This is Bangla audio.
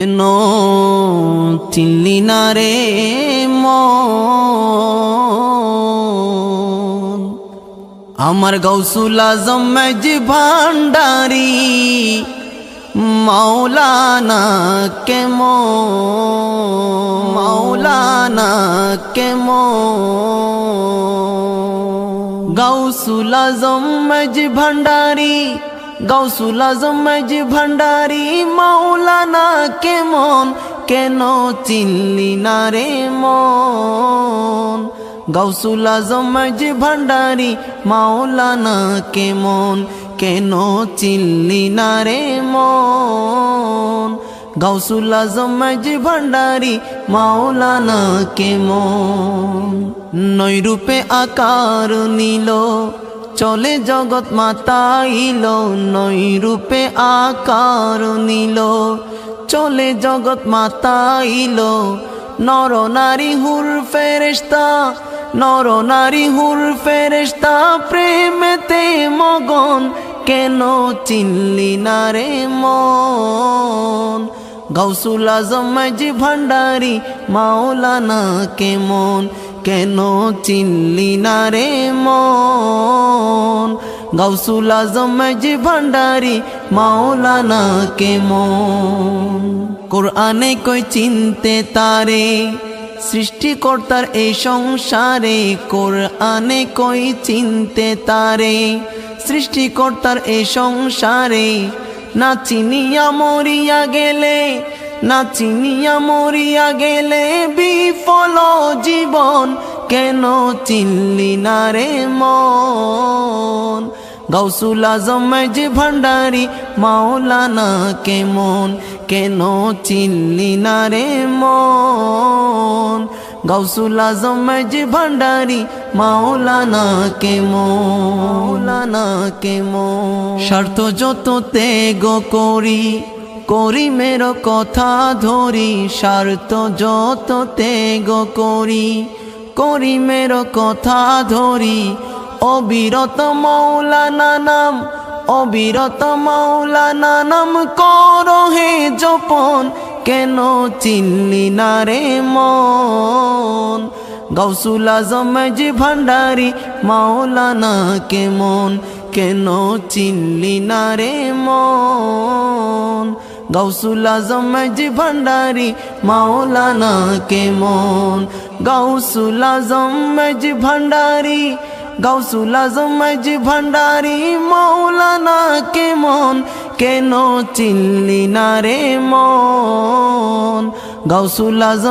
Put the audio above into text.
কেন চিনলি না রে আমার গৌসুল আজম মেজি ভান্ডারি, মাওলানা কেমন? মাওলানা কেমন? গৌসুল আজম ভান্ডারি গৌসুল আজম মেজি ভান্ডারি, মাওলানা কেমন? কেন চিনলি না রে মন? গৌসুল আজম মেজি ভান্ডারি, মাওলানা কেমন? কেন চিনলি না রে মন? গৌসুল আজম মেজি ভান্ডারি, মাওলানা কেমন? নৈরূপে আকার নিল চলে জগৎ মাতাইল নৈরূপে আকার নিল। চলে জগৎ মাতাইল নর নারী হুর ফেরেস্তা নর নারী হুর ফেরেস্তা প্রেমেতে মগন, কেন চিনলি না রে মন? গৌসুল আজম মাঝি ভান্ডারি, মাওলানা কেমন? কেন চিনলি না রে মন? গৌসুল আজম মাঝি ভান্ডারি, মাওলানা কেমন? কোরআনে কই চিনতে তারে? সৃষ্টিকর্তার এই সংসারে কোরআনে কই চিনতে তারে? সৃষ্টিকর্তার এই সংসারে না চিনিয়া মরিয়া গেলে, না চিনিয়া মরিয়া গেলে বিফল জীবন কেন চিনলি না রে মন? গৌসুল আজম যে ভান্ডারি, মাওলানা কেমন? কেন চিনলি না রে মন? গৌসুল আজম যে ভান্ডারি, মাওলানা কেমন? কেমন? স্বার্থ যত ত্যাগ করি করি মের কথা ধরি স্বার্থ যত ত্যাগ করি করি মের কথা ধরি। অবিরত মৌলানা নাম, অবিরত মৌলানা নাম কর হে জপন। কেন চিনলি না রে মন? গৌসুল আজম যে ভান্ডারি মাওলানা কেমন? কেন চিনলি না রে মন? গৌসুল আজম ভান্ডারি, মাওলানা কেমন? গৌসুল আজম ভান্ডারি গৌসুল আজম ভান্ডারি, মাওলানা কেমন? কেন চিল্লি না রে মন? গৌসুল আজম